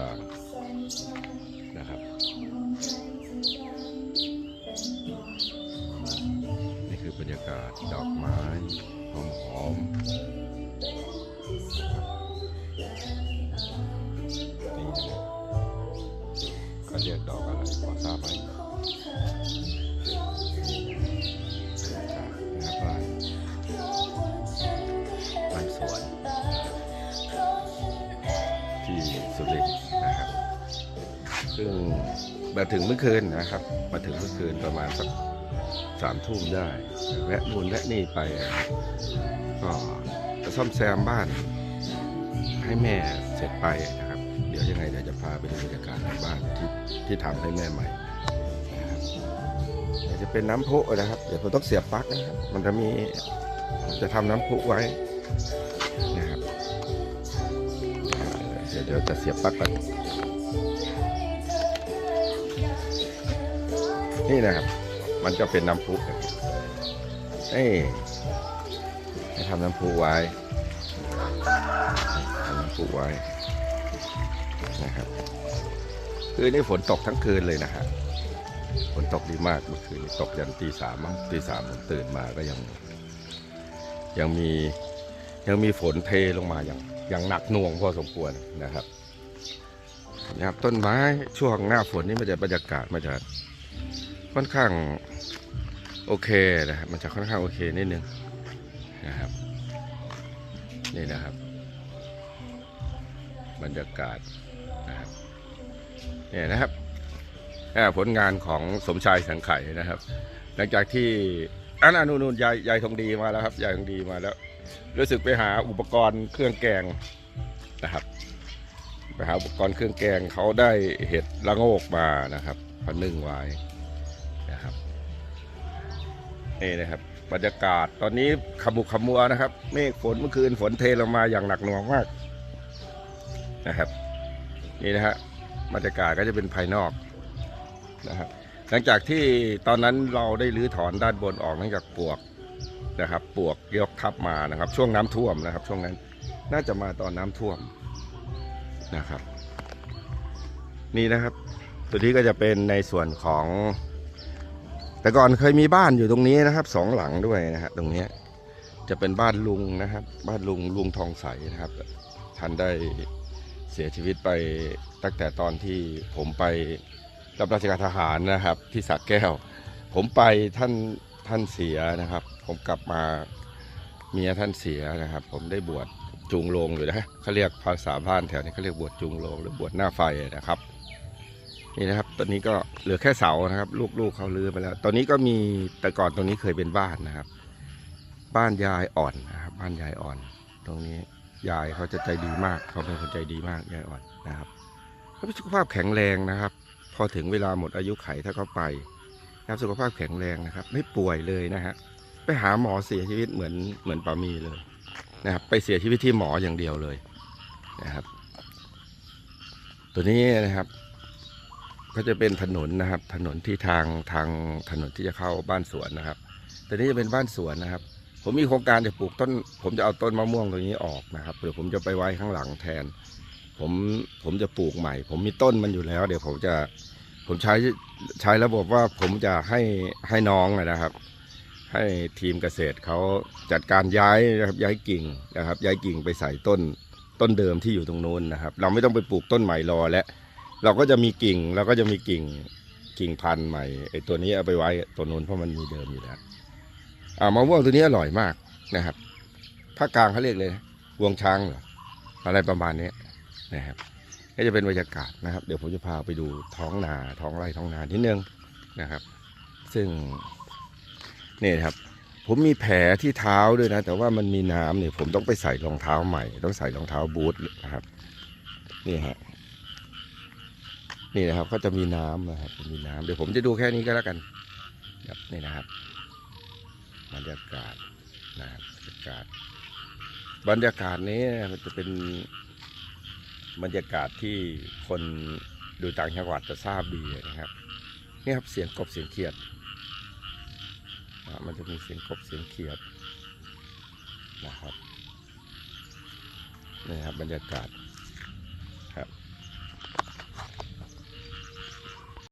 ต่างๆนะครับ นี่คือบรรยากาศดอกไม้หอมๆนี่นะเขาเรียกดอกอะไรพอทราบไหมที่สุรินทร์ ซึ่งมาถึงเมื่อคืนนะครับ มาถึงเมื่อคืนประมาณสักสามทุ่มได้ แวะนู่นแวะนี่ไป ก็จะซ่อมแซมบ้านให้แม่เสร็จไปนะครับ เดี๋ยวยังไงเดี๋ยวจะพาไปดูบรรยากาศในบ้านที่ที่ทำให้แม่ใหม่นะครับเดี๋ยวจะเป็นน้ำพุนะครับ เดี๋ยวผมต้องเสียบปลั๊กนะครับ มันจะมีจะทำน้ำพุไว้นะครับ เดี๋ยวเดี๋ยวจะเสียบปลั๊กก่อน นี่นะครับ มันจะเป็นน้ำพุนี่ให้ทำน้ำพุไว้ทำน้ำพุไว้นะครับคืนนี้ฝนตกทั้งคืนเลยนะฮะฝนตกดีมากเมื่อคืนตกยันตีสามมั้งตีสามผมตื่นมาก็ยัง ยังมียังมีฝนเทลงมาอย่างอย่างหนักหน่วงพอสมควรนะครับนะครับต้นไม้ช่วงหน้าฝนนี่มันจะบรรยากาศมันจะ ค่อนข้างโอเคนะครับมันจะค่อนข้างโอเคนิดนึงนะครับนี่นะครับ บรรยากาศนะครับเนี่ยนะครับผลงานของสมชายสังไข่นะครับ หลังจากที่อันอนั้นนู่นยายยายทองดีมาแล้วครับยายทองดีมาแล้ว รู้สึกไปหาอุปกรณ์เครื่องแกงนะครับไปหาอุปกรณ์เครื่องแกงเขาได้เห็ดละโงกมานะครับพนึ่งไว้ นี่นะครับ บรรยากาศตอนนี้ขมุกขมัวนะครับ เมฆฝนเมื่อคืนฝนเทลงมาอย่างหนักหน่วงมากนะครับ นี่นะฮะบรรยากาศก็จะเป็นภายนอกนะครับหลังจากที่ตอนนั้นเราได้รื้อถอนด้านบนออกเนื่องจากปลวกนะครับปลวกยกทับมานะครับ ช่วงน้ำท่วมนะครับ ช่วงนั้นน่าจะมาตอนน้ำท่วมนะครับ นี่นะครับ ตัวนี้ก็จะเป็นในส่วนของ แต่ก่อนเคยมีบ้านอยู่ตรงนี้นะครับสองหลังด้วยนะฮะตรงนี้จะเป็นบ้านลุงนะครับ บ้านลุงลุงทองใสนะครับท่านได้เสียชีวิตไปตั้งแต่ตอนที่ผมไปรับราชการทหารนะครับ ที่สักแก้ว ผมไปท่านท่านเสียนะครับ ผมกลับมาเมียท่านเสียนะครับ ผมได้บวชจูงโลงอยู่นะเขาเรียกภาษาบ้านแถวนี้เขาเรียกบวชจูงโลงหรือบวชหน้าไฟนะครับ นี่นะครับตอนนี้ก็เหลือแค่เสานะครับ ลูกๆเขาลือไปแล้ว ตอนนี้ก็มีแต่ก่อนตรงนี้เคยเป็นบ้านนะครับ บ้านยายอ่อนนะครับ บ้านยายอ่อน ตรงนี้ยายเขาจะใจดีมากเขาเป็นคนใจดีมากยายอ่อนนะครับเขาเป็นสุขภาพแข็งแรงนะครับ พอถึงเวลาหมดอายุไขถ้าเขาไปนะครับสุขภาพแข็งแรงนะครับ ไม่ป่วยเลยนะฮะไปหาหมอเสียชีวิตเหมือนเหมือนปามีเลยนะครับ ไปเสียชีวิตที่หมออย่างเดียวเลยนะครับ ตัวนี้นะครับ ก็จะเป็นถนนนะครับ ถนนที่ทางทางถนนที่จะเข้าบ้านสวนนะครับ แตัวนี้จะเป็นบ้านสวนนะครับ ผมมีโครงการจะปลูกต้น ผมจะเอาต้นมะม่วงตรงนี้ออกนะครับเดี๋ยวผมจะไปไว้ข้างหลังแทน ผมผมจะปลูกใหม่ ผมมีต้นมันอยู่แล้ว เดี๋ยวผมจะผมใช้ใช้ระบบว่าผมจะให้ให้น้องนะครับ ให้ทีมเกษตรเขาจัดการย้ายนะครับย้ายกิ่งนะครับ ย้ายกิ่งไปใส่ต้นต้นเดิมที่อยู่ตรงโน้นนะครับ เราไม่ต้องไปปลูกต้นใหม่รอแล้ว เราก็จะมีกิ่งเราก็จะมีกิ่งกิ่งพันธุ์ใหม่ไอ้ตัวนี้เอาไปไว้ตัวโน้นเพราะมันมีเดิมอยู่แล้วอ่ามะม่วงตัวนี้อร่อยมากนะครับภาคกลางเขาเรียกเลยนะวงช้างเหรออะไรประมาณนี้นะครับก็จะเป็นบรรยากาศนะครับ เดี๋ยวผมจะพาไปดูท้องนาท้องไร่ท้องนานิดนึงนะครับ ซึ่งนี่ครับผมมีแผลที่เท้าด้วยนะ แต่ว่ามันมีน้ำเนี่ยผมต้องไปใส่รองเท้าใหม่ ต้องใส่รองเท้าบูทนะครับ นี่ฮะ นี่นะครับ ก็จะมีน้ำนะครับมีน้ำเดี๋ยวผมจะดูแค่นี้ก็แล้วกันครับนี่นะครับบรรยากาศนะครับบรรยากาศ บรรยากาศนี้มันจะเป็นบรรยากาศที่คนดูต่างจังหวัดจะทราบดีนะครับนี่ครับเสียงกบเสียงเขียดนะมันจะมีเสียงกบเสียงเขียดนะครับนี่ครับบรรยากาศ